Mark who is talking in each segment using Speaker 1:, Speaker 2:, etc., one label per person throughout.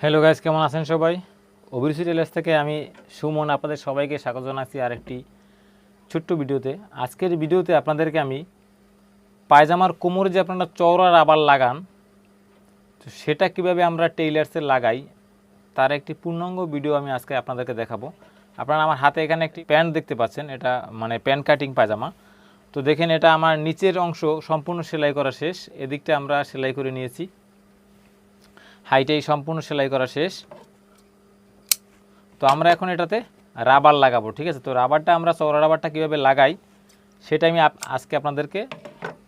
Speaker 1: Hello guys কেমন আছেন সবাই? অভিরুচি টেলার্স থেকে আমি সুমন আপনাদের সবাইকে স্বাগত জানাচ্ছি আরেকটি ছোট্ট ভিডিওতে। আজকের ভিডিওতে আপনাদেরকে আমি পায়জামার কোমরে যে আপনারা চওড়া রাবার লাগান, তো সেটা কীভাবে আমরা টেইলার্সে লাগাই, তার একটি পূর্ণাঙ্গ ভিডিও আমি আজকে আপনাদেরকে দেখাবো। আপনারা আমার হাতে এখানে একটি প্যান্ট দেখতে পাচ্ছেন, এটা মানে প্যান্ট কাটিং পায়জামা। তো দেখেন, এটা আমার নিচের অংশ সম্পূর্ণ সেলাই করা শেষ, এদিকটা আমরা সেলাই করে নিয়েছি। হাইটেই সম্পূর্ণ সেলাই করা শেষ। তো আমরা এখন এটাতে রাবার লাগাবো, ঠিক আছে? তো রাবারটা আমরা চওড়া রাবারটা কীভাবে লাগাই, সেটা আমি আজকে আপনাদেরকে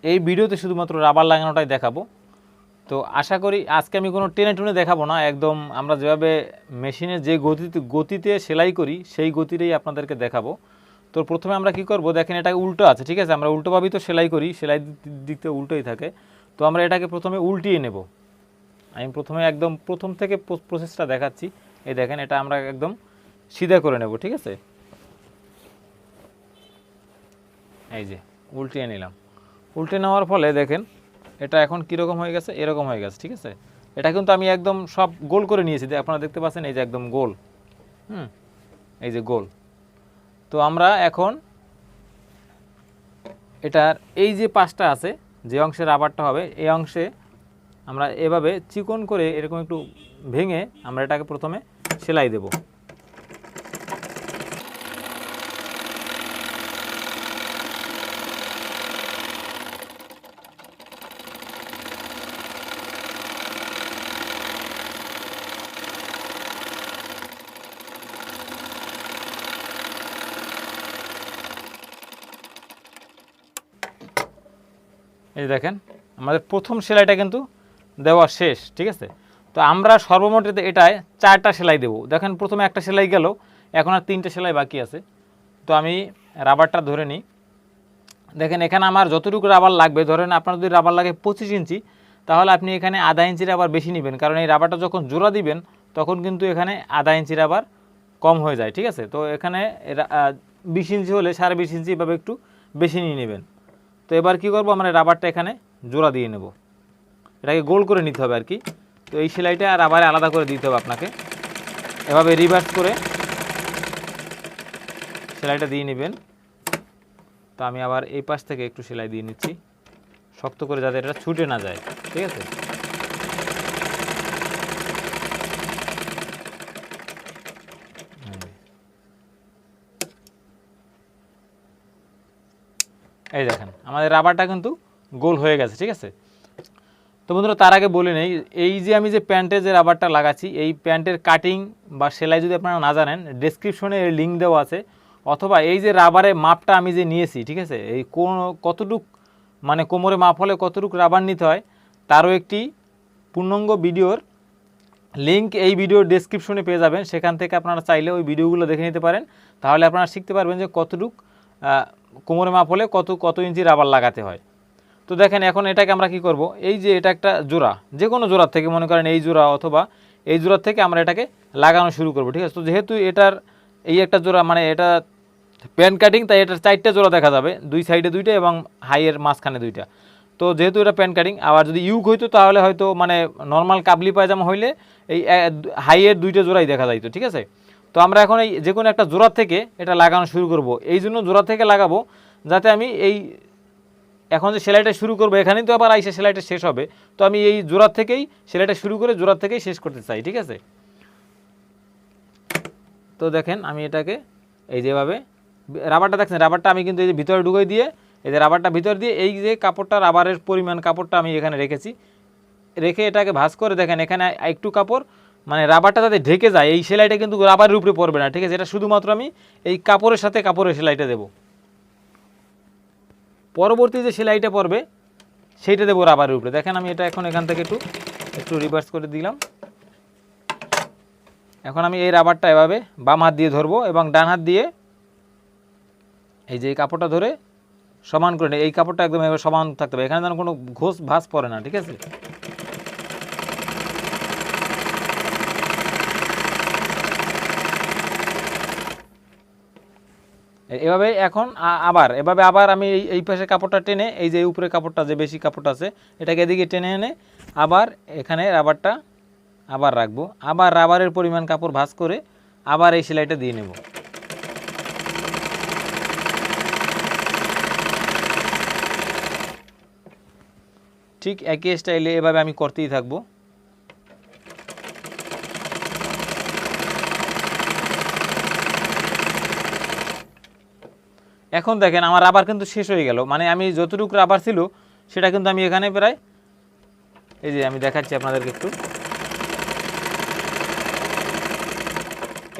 Speaker 1: এই ভিডিওতে শুধুমাত্র রাবার লাগানোটাই দেখাবো। তো আশা করি আজকে আমি কোনো টেনে টুনে দেখাবো না, একদম আমরা যেভাবে মেশিনে যে গতিতে গতিতে সেলাই করি, সেই গতিতেই আপনাদেরকে দেখাবো। তো প্রথমে আমরা কি করব, দেখেন এটা উল্টো আছে, ঠিক আছে? আমরা উল্টোভাবেই তো সেলাই করি, সেলাই দিক- থেকে উল্টোই থাকে। তো আমরা এটাকে প্রথমে উল্টিয়ে নেব। আমি প্রথমে একদম প্রথম থেকে প্রো- প্রসেসটা দেখাচ্ছি। এই দেখেন, এটা আমরা একদম সিধা করে নেব, ঠিক আছে? এই যে, উল্টিয়ে নিলাম। উল্টে নেওয়ার ফলে দেখেন, এটা এখন কীরকম হয়ে গেছে? এরকম হয়ে গেছে, ঠিক আছে? এটা কিন্তু আমি একদম সব গোল করে নিয়েছি। আপনারা দেখতে পাচ্ছেন, এই যে একদম গোল। হুম? এই যে গোল। তো আমরা এখন এটার, এই যে পাশটা আছে, যে অংশে রাবারটা হবে, এই অংশে আমরা এভাবে চিকন করে এরকম একটু ভেঙে আমরা এটাকে প্রথমে সেলাই দেব। এই দেখেন, আমাদের প্রথম সেলাইটা কিন্তু দেওয়া শেষ, ঠিক আছে? তো আমরা সর্বমোট এটায় চারটা সেলাই দেবো। দেখেন, প্রথমে একটা সেলাই গেল, এখন আর তিনটে সেলাই বাকি আছে। তো আমি রাবারটা ধরে নিই। দেখেন, এখানে আমার যতটুকু রাবার লাগবে, ধরেন আপনার যদি রাবার লাগে পঁচিশ ইঞ্চি, তাহলে আপনি এখানে আধা ইঞ্চি রাবার বেশি নেবেন। কারণ এই রাবারটা যখন জোড়া দিবেন, তখন কিন্তু এখানে আধা ইঞ্চি রাবার কম হয়ে যায়, ঠিক আছে? তো এখানে বিশ ইঞ্চি হলে সাড়ে বিশ ইঞ্চি এভাবে একটু বেশি নিয়ে নেবেন। তো এবার কি করব, আমরা রাবারটা এখানে জোড়া দিয়ে নেব। এটাকে গোল করে নিতে হবে আর কি। তো এই সেলাইটা আর আবার আলাদা করে দিতে হবে আপনাকে। এভাবে রিভার্স করে সেলাইটা দিয়ে নেবেন। তো আমি আবার এই পাশ থেকে একটু সেলাই দিয়ে নিচ্ছি। শক্ত করে যাতে এটা ছুটে না যায়, ঠিক আছে? এই দেখেন, আমাদের রাবারটা কিন্তু গোল হয়ে গেছে, ঠিক আছে? তো বন্ধুরা, তার আগে বলে নেই, এই যে আমি যে প্যান্টে যে রাবারটা লাগাচ্ছি, এই প্যান্টের কাটিং বা সেলাই যদি আপনারা না জানেন ডেসক্রিপশনে এর লিঙ্ক দেওয়া আছে। অথবা এই যে রাবারের মাপটা আমি যে নিয়েছি, ঠিক আছে, এই কোন, কতটুক মানে কোমরে মাপ হলে কতটুক রাবার নিতে হয়, তারও একটি পূর্ণাঙ্গ ভিডিওর লিঙ্ক এই ভিডিওর ডেসক্রিপশনে পেয়ে যাবেন। সেখান থেকে আপনারা চাইলে ওই ভিডিওগুলো দেখে নিতে পারেন। তাহলে আপনারা শিখতে পারবেন যে কতটুক কোমরে মাপ হলে কত কত ইঞ্চি রাবার লাগাতে হয়। তো দেখেন এখন এটাকে আমরা কি করব? এই যে এটা একটা জোড়া যে কোনো জোড়ার থেকে মনে করেন এই জোড়া অথবা এই জোড়ার থেকে আমরা এটাকে লাগানো শুরু করব, ঠিক আছে? তো যেহেতু এটার এই একটা জোড়া মানে এটা প্যান কাটিং, তাই এটার চারটে জোড়া দেখা যাবে, দুই সাইডে দুইটা এবং হাইয়ের মাঝখানে দুইটা। তো যেহেতু এটা প্যান কাটিং, আবার যদি ইউক হইতো তাহলে হয়তো মানে নর্মাল কাবলি পায়জামা হইলে এই হাইয়ের দুইটা জোড়াই দেখা যাইতো, ঠিক আছে? তো আমরা এখন এই যে কোনো একটা জোড়া থেকে এটা লাগানো শুরু করব। এই জন্য জোড়া থেকে লাগাবো যাতে আমি এই এখন যে সেলাইটা শুরু করব, এখানেই তো আবার আইসে সেলাইটা শেষ হবে। তো আমি এই জোড়া থেকেই সেলাইটা শুরু করে জোড়া থেকেই শেষ করতে চাই, ঠিক আছে? তো দেখেন আমি এটাকে এই যেভাবে রাবারটা দেখছেন, রাবারটা আমি কিন্তু এই যে ভিতরে ঢুকে দিয়ে, এই যে রাবারটা ভিতর দিয়ে, এই যে কাপড়টা, রাবারের পরিমাণ কাপড়টা আমি এখানে রেখেছি। রেখে এটাকে ভাঁজ করে দেখেন, এখানে একটু কাপড় মানে রাবারটা যাতে ঢেকে যায়, এই সেলাইটা কিন্তু রাবারের উপরে পড়বে না, ঠিক আছে? এটা শুধুমাত্র আমি এই কাপড়ের সাথে কাপড়ের সেলাইটা দেবো। পরবর্তী যে সেলাইটা পড়বে, সেইটা দেবো রাবারের উপরে। দেখেন আমি এটা এখন এখান থেকে একটু একটু রিভার্স করে দিলাম। এখন আমি এই রাবারটা এভাবে বাম হাত দিয়ে ধরবো এবং ডান হাত দিয়ে এই যে এই কাপড়টা ধরে সমান করে এই কাপড়টা একদম এভাবে সমান থাকতে হবে। এখানে যেন কোনো ঘোষ ভাস পড়ে না, ঠিক আছে? এভাবে এখন আবার, এভাবে আবার আমি এই পাশে কাপড়টা টেনে, এই যে উপরে কাপড়টা, যে বেশি কাপড়টা আছে, এটাকে এদিকে টেনে এনে আবার এখানে রাবারটা আবার রাখব। আবার রাবারের পরিমাণ কাপড় ভাঁজ করে আবার এই সেলাইটা দিয়ে নেব। ঠিক একই স্টাইলে এভাবে আমি করতেই থাকব। এখন দেখেন আমার রাবার কিন্তু শেষ হয়ে গেল। মানে আমি যতটুকু রাবার ছিল, সেটা কিন্তু আমি এখানে প্রায় এই যে আমি দেখাচ্ছি আপনাদেরকে একটু।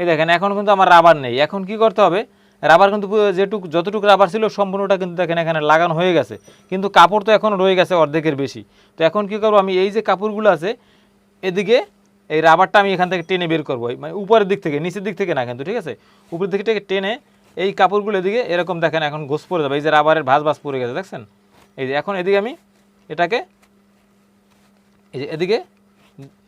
Speaker 1: এই দেখেন, এখন কিন্তু আমার রাবার নেই। এখন কি করতে হবে? রাবার কিন্তু যেটুকু যতটুকু রাবার ছিল, সম্পূর্ণটা কিন্তু দেখেন এখানে লাগানো হয়ে গেছে। কিন্তু কাপড় তো এখন রয়ে গেছে অর্ধেকের বেশি। তো এখন কি করব আমি? এই যে কাপড়গুলো আছে, এদিকে এই রাবারটা আমি এখান থেকে টেনে বের করব। মানে উপরের দিক থেকে, নিচের দিক থেকে না কিন্তু, ঠিক আছে? উপরের দিক থেকে টেনে এই কাপড়গুলো এদিকে এরকম দেখেন এখন গোস পড়ে যাবে। এই যে রাবারের ভাঁজ ভাঁজ পড়ে গেছে, দেখছেন? এই যে এখন এদিকে আমি এটাকে, এই যে এদিকে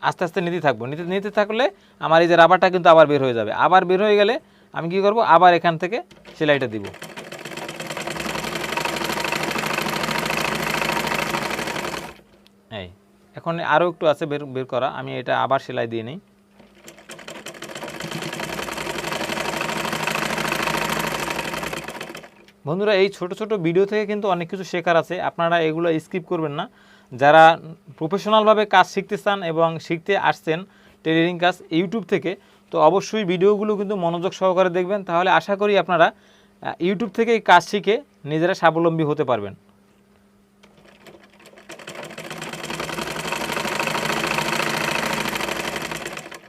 Speaker 1: আস্তে আস্তে নিতে থাকব। নিতে নিতে থাকলে আমার এই যে রাবারটা কিন্তু আবার বের হয়ে যাবে। আবার বের হয়ে গেলে আমি কি করব? আবার এখান থেকে সেলাইটা দিব। এই, এখন আরও একটু আছে বের বের করা। আমি এটা আবার সেলাই দিয়ে নিই। বন্ধুরা, এই ছোট ছোট ভিডিও থেকে কিন্তু অনেক কিছু শেখার আছে। আপনারা এগুলো স্কিপ করবেন না। যারা প্রফেশনালভাবে কাজ শিখতে চান এবং শিখতে আসছেন টেলারিং কাজ ইউটিউব থেকে, তো অবশ্যই ভিডিওগুলো কিন্তু মনোযোগ সহকারে দেখবেন। তাহলে আশা করি আপনারা ইউটিউব থেকে এই কাজ শিখে নিজেরা স্বাবলম্বী হতে পারবেন।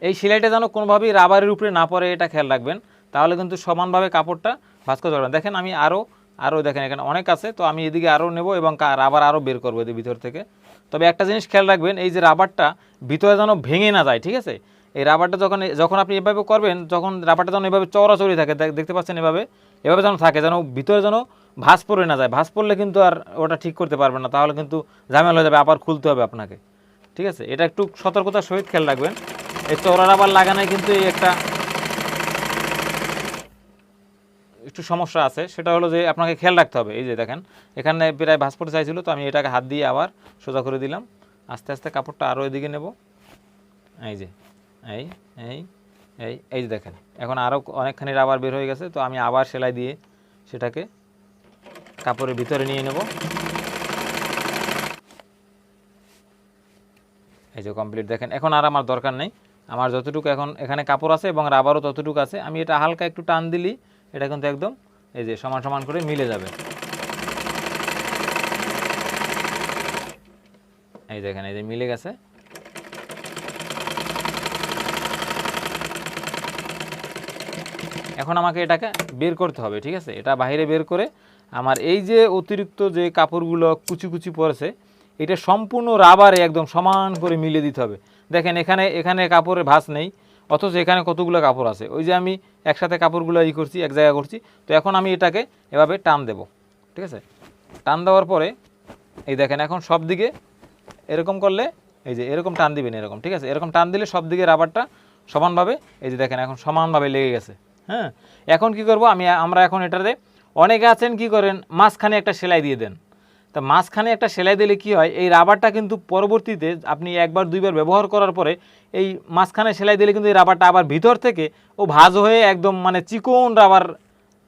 Speaker 1: এই সেলাইটা যেন কোনোভাবেই রাবারের উপরে না পড়ে, এটা খেয়াল রাখবেন। তাহলে কিন্তু সমানভাবে কাপড়টা ভাঁজ করতে দেখেন আমি আরও আরও দেখেন এখানে অনেক আছে, তো আমি এদিকে আরও নেব এবং রাবার আরও বের করব এদের ভিতর থেকে। তবে একটা জিনিস খেয়াল রাখবেন, এই যে রাবারটা ভিতরে যেন ভেঙে না যায়, ঠিক আছে? এই রাবারটা যখন যখন আপনি এভাবে করবেন, যখন রাবারটা যেন এভাবে চড়াচড়ি থাকে দেখতে পাচ্ছেন এভাবে এভাবে যেন থাকে, যেন ভিতরে যেন ভাঁজ পড়ে না যায়। ভাঁজ পড়লে কিন্তু আর ওটা ঠিক করতে পারবেন না, তাহলে কিন্তু ঝামেলা হয়ে যাবে, আবার খুলতে হবে আপনাকে। ঠিক আছে? এটা একটু সতর্কতার সহিত খেয়াল রাখবেন। এই চওড়া রাবার লাগানোয় কিন্তু এই একটা একটু সমস্যা আছে, সেটা হলো যে আপনাকে খেয়াল রাখতে হবে। এই যে দেখেন, এখানে প্রায় ভাঁজ পড়তে চাইছিল, তো আমি এটাকে হাত দিয়ে আবার সোজা করে দিলাম। আস্তে আস্তে কাপড়টা আরও এদিকে নেব। এই যে, এই এই এই এই যে দেখেন, এখন আরও অনেকখানি রাবার বের হয়ে গেছে, তো আমি আবার সেলাই দিয়ে সেটাকে কাপড়ের ভিতরে নিয়ে নেব। এই যে কমপ্লিট দেখেন, এখন আর আমার দরকার নেই। আমার যতটুকু এখন এখানে কাপড় আছে এবং রাবারও ততটুকু আছে। আমি এটা হালকা একটু টান দিলি এটা কিন্তু একদম এই যে সমান সমান করে মিলে যাবে। এই দেখেন এই যে মিলে গেছে। এখন আমাকে এটাকে বের করতে হবে, ঠিক আছে? এটা বাইরে বের করে আমার এই যে অতিরিক্ত যে কাপড়গুলো কুচি কুচি পড়েছে, এটা সম্পূর্ণ রাবারে একদম সমান করে মিলে দিতে হবে। দেখেন এখানে এখানে কাপড়ের ভাঁজ নেই। অথচ এখানে কতগুলো কাপড় আছে? ওই যে আমি একসাথে কাপড়গুলো ই করছি, এক জায়গায় করছি। তো এখন আমি এটাকে এভাবে টান দেব। ঠিক আছে? টান দেওয়ার পরে, এই দেখেন এখন সব দিকে এরকম করলে, এই যে এরকম টান দিবেন এরকম, ঠিক আছে? এরকম টান দিলে সব দিকে রাবারটা সমানভাবে, এই যে দেখেন এখন সমানভাবে লেগে গেছে। হ্যাঁ? এখন কি করব? আমি, আমরা এখন এটাতে, অনেকে আছেন কি করেন? মাঝখানে একটা সেলাই দিয়ে দেন। তা মাঝখানে একটা সেলাই দিলে কি হয়? এই রাবারটা কিন্তু পরবর্তীতে আপনি একবার, দুইবার ব্যবহার করার পরে এই মাঝখানে সেলাই দিলে কিন্তু এই রাবারটা আবার ভিতর থেকে ও ভাজ হয়ে একদম মানে চিকন রাবার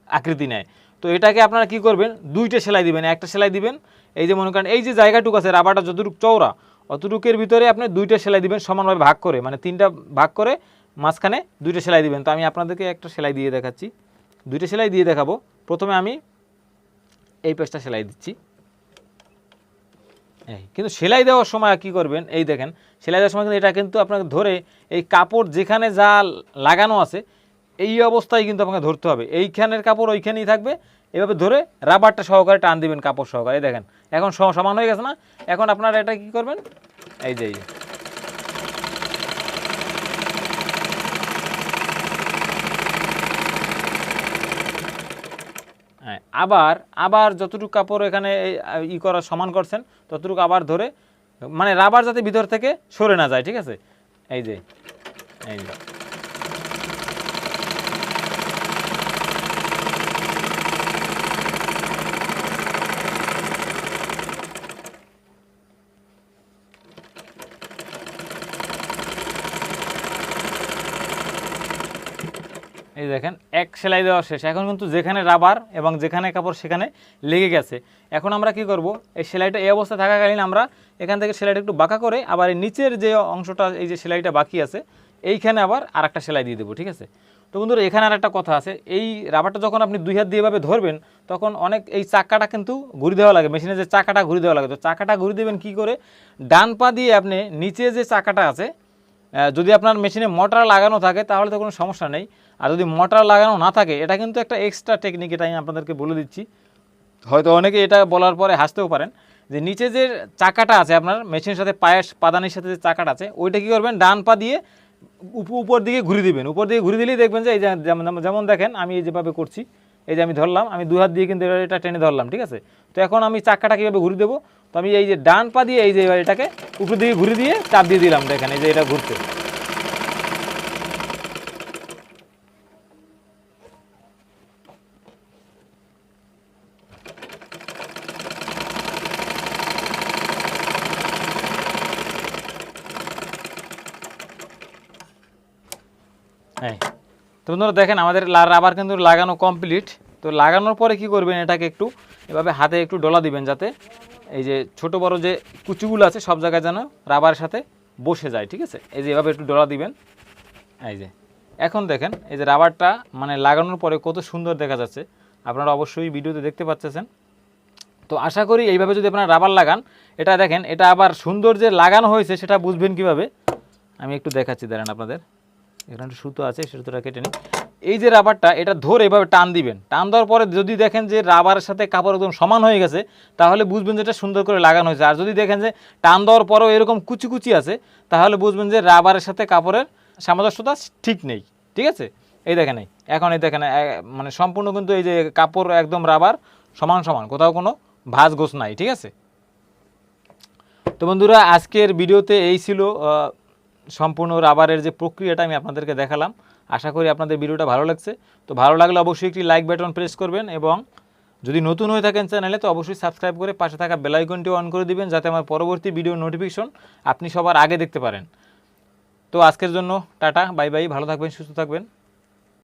Speaker 1: আকৃতি নেয়। তো এটাকে আপনারা কি করবেন? দুইটা সেলাই দিবেন, একটা সেলাই দিবেন। এই যে মনে করেন এই যে জায়গাটুকু আছে রাবারটা যতটুকু চওড়া, অতটুকের ভিতরে আপনি দুইটা সেলাই দিবেন সমানভাবে ভাগ করে। মানে তিনটা ভাগ করে মাঝখানে দুইটা সেলাই দিবেন। তো আমি আপনাদেরকে একটা সেলাই দিয়ে দেখাচ্ছি। দুইটা সেলাই দিয়ে দেখাবো। প্রথমে আমি এই পেজটা সেলাই দিচ্ছি। কিন্তু সেলাই দেওয়ার সময় কি করবেন? এই দেখেন, সেলাই দেওয়ার সময় কিন্তু এটা কিন্তু আপনাকে ধরে এই কাপড় যেখানে যা লাগানো আছে, এই অবস্থায় কিন্তু আপনাকে ধরতে হবে। এইখানের কাপড় ওইখানেই থাকবে। এভাবে ধরে রাবারটা সহকারে টান দিবেন কাপড় সহকারে। দেখেন, এখন সমান হয়ে গেছে না? এখন আপনারা এটা কি করবেন? এই যে, এই আবার আবার যতটুকু কাপড় এখানে ই করা, সমান করছেন, ততটুকু আবার ধরে মানে রাবার যাতে ভিতর থেকে সরে না যায়, ঠিক আছে? এই যে, এই দেখেন, এক সেলাই দেওয়া শেষ। এখন কিন্তু যেখানে রাবার এবং যেখানে কাপড় সেখানে লেগে গেছে। এখন আমরা কি করব? এই সেলাইটা এই অবস্থা থাকাকালীন আমরা এখান থেকে সেলাইটা একটু বাঁকা করে আবার এই নিচের যে অংশটা, এই যে সেলাইটা বাকি আছে, এইখানে আবার আর একটা সেলাই দিয়ে দেবো, ঠিক আছে? তো বন্ধুরা, এখানে আর একটা কথা আছে। এই রাবারটা যখন আপনি দুই হাত দিয়ে এভাবে ধরবেন, তখন অনেক এই চাকাটা কিন্তু ঘুরি দেওয়া লাগে, মেশিনে যে চাকাটা ঘুরি দেওয়া লাগে। তো চাকাটা ঘুরি দেবেন কি করে? ডান পা দিয়ে আপনি নিচে যে চাকাটা আছে যদি আপনার মেশিনে মোটর লাগানো থাকে, তাহলে তো কোনো সমস্যা নেই। আর যদি মোটর লাগানো না থাকে, এটা কিন্তু একটা এক্সট্রা টেকনিক এটা আমি আপনাদেরকে বলে দিচ্ছি। হয়তো অনেকে এটা বলার পরে হাসতেও পারেন যে নিচে যে চাকাটা আছে, আপনার মেশিনের সাথে পায়ের পাদানির সাথে যে চাকাটা আছে, ওইটা কী করবেন, ডান পা দিয়ে উপ- উপর দিকে ঘুরে দিবেন। উপর দিকে ঘুরে দিলেই দেখবেন যে এই যেমন- দেখেন, আমি এই যেভাবে করছি, এই যে আমি ধরলাম, আমি দু হাত দিয়ে কিন্তু এটা টেনে ধরলাম, ঠিক আছে? তো এখন আমি চাকাটা কীভাবে ঘুরে দেবো। তো আমি এই যে ডান পা দিয়ে এই যে এটাকে উপর দিকে ঘুরে দিয়ে চাপ দিয়ে দিলাম, দেখেন এই যে এটা ঘুরতে বন্ধুরা দেখেন, আমাদের রাবার কিন্তু লাগানো কমপ্লিট তো লাগানোর পরে কি করবেন, এটাকে একটু এভাবে হাতে একটু ডলা দিবেন যাতে এই যে ছোট বড় যে কুচিগুলো আছে, সব জায়গায় যেন রাবারের সাথে বসে যায়, ঠিক আছে? এই যে এভাবে একটু ডলা দিবেন। এই যে, এখন দেখেন, এই যে রাবারটা মানে লাগানোর পরে কত সুন্দর দেখা যাচ্ছে। আপনারা অবশ্যই ভিডিওতে দেখতে পাচ্ছেন। তো আশা করি এইভাবে যদি আপনারা রাবার লাগান, এটা দেখেন, এটা আবার সুন্দর যে লাগানো হয়েছে, সেটা বুঝবেন কীভাবে? আমি একটু দেখাচ্ছি, দাঁড়ান আপনাদের। এখানে একটা সুতো আছে সুতোটা কেটে নিই এই যে রাবারটা, এটা ধরে এভাবে টান দিবেন। টান দেওয়ার পরে যদি দেখেন যে রাবারের সাথে কাপড় একদম সমান হয়ে গেছে, তাহলে বুঝবেন যে এটা সুন্দর করে লাগানো হয়েছে। আর যদি দেখেন যে টান দেওয়ার পরেও এরকম কুচি কুচি আছে, তাহলে বুঝবেন যে রাবারের সাথে কাপড়ের সামঞ্জস্যতা ঠিক নেই। ঠিক আছে? এই দেখেন এই, এখন এই দেখেন মানে সম্পূর্ণ কিন্তু এই যে কাপড় একদম রাবার সমান সমান, কোথাও কোনো ভাঁজ গোছ নাই। ঠিক আছে? তো বন্ধুরা, আজকের ভিডিওতে এই ছিল সম্পূর্ণ রাবারের যে প্রক্রিয়াটা আমি আপনাদেরকে দেখালাম, আশা করি আপনাদের ভিডিওটা ভালো লাগছে। তো ভালো লাগলে অবশ্যই একটি লাইক বাটন প্রেস করবেন এবং যদি নতুন হয়ে থাকেন চ্যানেলে তো অবশ্যই সাবস্ক্রাইব করে পাশে থাকা বেলাইকনটি অন করে দিবেন, যাতে আমার পরবর্তী ভিডিও নোটিফিকেশন আপনি সবার আগে দেখতে পারেন। তো আজকের জন্য টাটা বাই বাই ভালো থাকবেন, সুস্থ থাকবেন।